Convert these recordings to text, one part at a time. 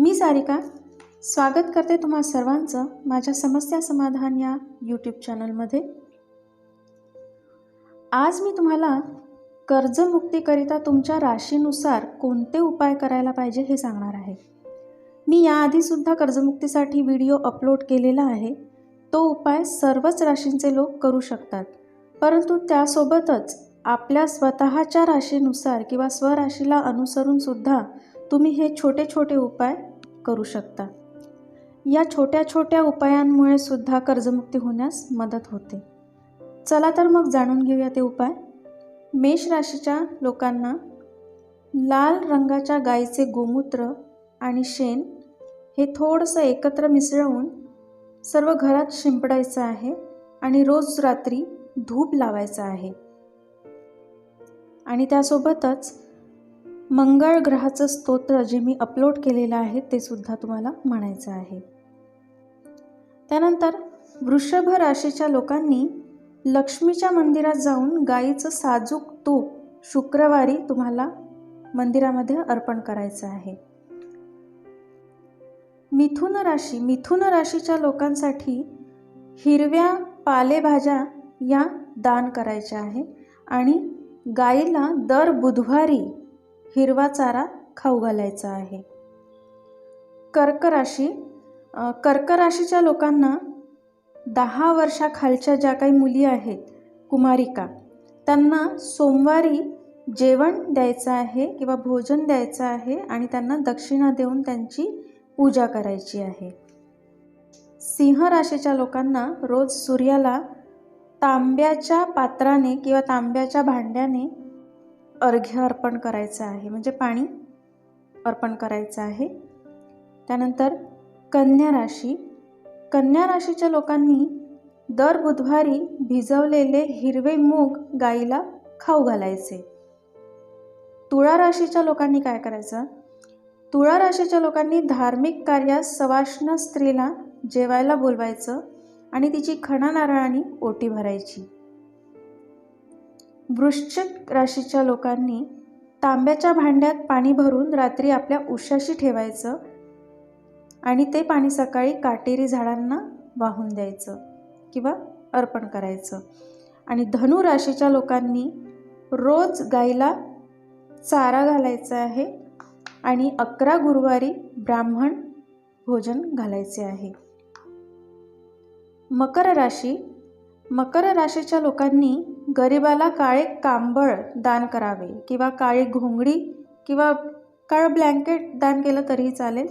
मी सारिका स्वागत करते तुम्हा सर्वांचं माझ्या समस्या समाधान या यूट्यूब चॅनलमध्ये आज मी तुम्हाला कर्जमुक्तीकरिता तुमच्या राशीनुसार कोणते उपाय करायला पाहिजे हे सांगणार आहे. मी याआधीसुद्धा कर्जमुक्तीसाठी व्हिडिओ अपलोड केलेला आहे. तो उपाय सर्वच राशींचे लोक करू शकतात. परंतु त्यासोबतच आपल्या स्वतःच्या राशीनुसार किंवा स्वराशीला अनुसरूनसुद्धा तुम्ही हे छोटे छोटे उपाय करू शकता. या छोट्या छोट्या उपायांमुळे सुद्धा कर्जमुक्ती होण्यास मदत होते. चला तर मग जाणून घेऊया ते उपाय. मेष राशीच्या लोकांना लाल रंगाच्या गाईचे गोमूत्र आणि शेण हे थोडंसं एकत्र मिसळवून सर्व घरात शिंपडायचं आहे आणि रोज रात्री धूप लावायचा आहे. आणि त्यासोबतच मंगळ ग्रहाचं स्तोत्र जे मी अपलोड केलेलं आहे ते सुद्धा तुम्हाला म्हणायचं आहे. त्यानंतर वृषभ राशीच्या लोकांनी लक्ष्मीच्या मंदिरात जाऊन गाईचं साजूक तूप शुक्रवारी तुम्हाला मंदिरामध्ये अर्पण करायचं आहे. मिथुन राशी मिथुन राशीच्या लोकांसाठी हिरव्या पालेभाज्या या दान करायच्या आहे आणि गाईला दर बुधवारी हिरवा चारा खाऊ घालायचा आहे. कर्क राशी कर्क राशीच्या लोकांना दहा वर्षाखालच्या ज्या काही मुली आहेत कुमारिका त्यांना सोमवारी जेवण द्यायचं आहे किंवा भोजन द्यायचं आहे आणि त्यांना दक्षिणा देऊन त्यांची पूजा करायची आहे. सिंह राशीच्या लोकांना रोज सूर्याला तांब्याच्या पात्राने किंवा तांब्याच्या भांड्याने अर्घ्य अर्पण करायचं आहे. म्हणजे पाणी अर्पण करायचं आहे. त्यानंतर कन्या राशी. कन्या राशीच्या लोकांनी दर बुधवारी भिजवलेले हिरवे मूग गाईला खाऊ घालायचे. तुळा राशीच्या लोकांनी काय करायचं? तुळा राशीच्या लोकांनी धार्मिक कार्यात सवाष्ण स्त्रीला जेवायला बोलवायचं आणि तिची खणा नारळाने ओटी भरायची. वृश्चिक राशीच्या लोकांनी तांब्याच्या भांड्यात पाणी भरून रात्री आपल्या उशाशी ठेवायचं आणि ते पाणी सकाळी काटेरी झाडांना वाहून द्यायचं किंवा अर्पण करायचं. आणि धनु राशीच्या लोकांनी रोज गाईला चारा घालायचा आहे आणि अकरा गुरुवारी ब्राह्मण भोजन घालायचे आहे. मकर राशी मकर राशीच्या लोकांनी गरिबाला काळे कांबळ दान करावे किंवा काळी घोंगडी किंवा काळं ब्लँकेट दान केलं तरीही चालेल.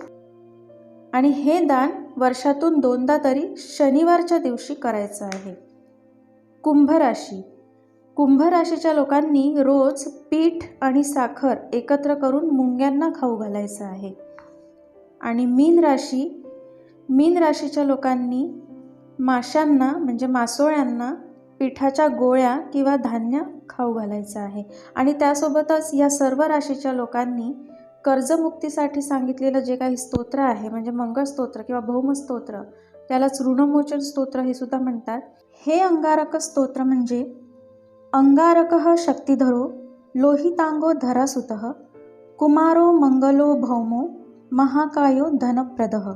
आणि हे दान वर्षातून दोनदा तरी शनिवारच्या दिवशी करायचं आहे. कुंभ राशी कुंभ राशीच्या लोकांनी रोज पीठ आणि साखर एकत्र करून मुंग्यांना खाऊ घालायचं आहे. आणि मीन राशी. मीन राशीच्या लोकांनी माशांना म्हणजे मासोळ्यांना पिठाच्या गोळ्या किंवा धान्य खाऊ घालायचं आहे. आणि त्यासोबतच या सर्व राशीच्या लोकांनी कर्जमुक्तीसाठी सांगितलेलं जे काही स्तोत्र आहे म्हणजे मंगळस्तोत्र किंवा भौमस्तोत्र त्यालाच ऋणमोचन स्तोत्र हे सुद्धा म्हणतात. हे अंगारक स्तोत्र म्हणजे अंगारक शक्तिधरो लोहितांगो धरासुत कुमारो मंगलो भौमो महाकायो धनप्रदः।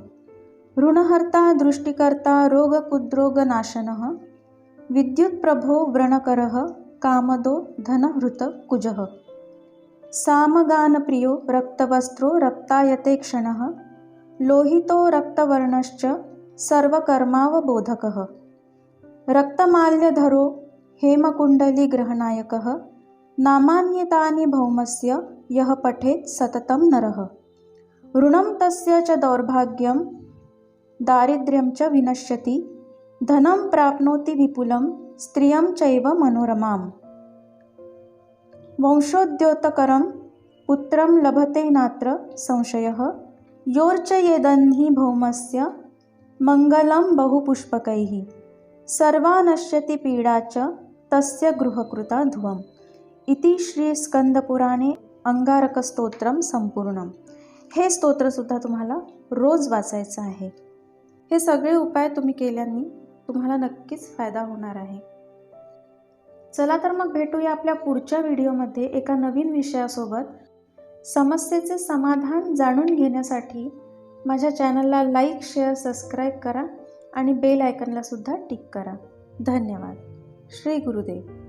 ऋणहर्ता दृष्टिकर्ता रोगकुद्रोगनाशन विद्युत्प्रभो व्रणकरः कामदो धनहृतकुजः सामगानप्रियो रक्तवस्त्रो रक्तायते क्षणः। लोहितो रक्तवर्णश्च सर्वकर्मावबोधकः। रक्तमाल्यधरो हेमकुण्डलीग्रहणायकः नामान्यतानि भौमस्य यः पठेत् सततं नरः। ऋणं तस्य च दौर्भाग्यं दारिद्र्यं च विनश्यति। धनं प्राप्नोति विपुलं स्त्रियं चैव मनोरमाम्। वंशोद्योतकरं पुत्रं लभते नात्र संशयः। योर्चयेदन्हि भौमस्य मङ्गलं बहुपुष्पकैः। सर्वा नश्यति पीडा च तस्य गृहकृता ध्रुवम्। इति श्रीस्कंदपुराणे अंगारकस्तोत्रम संपूर्णम। हे स्तोत्रसुद्धा तुम्हाला रोज वाचायचं आहे। हे सगळे उपाय तुम्ही केल्याने तुम्हाला नक्कीच फायदा होणार आहे. चला तर मग भेटूया आपल्या पुढच्या व्हिडिओमध्ये एका नवीन विषयासोबत. समस्येचे समाधान जाणून घेण्यासाठी माझ्या चॅनलला लाईक शेअर सबस्क्राईब करा आणि बेल आयकनला सुद्धा टिक करा. धन्यवाद. श्री गुरुदेव.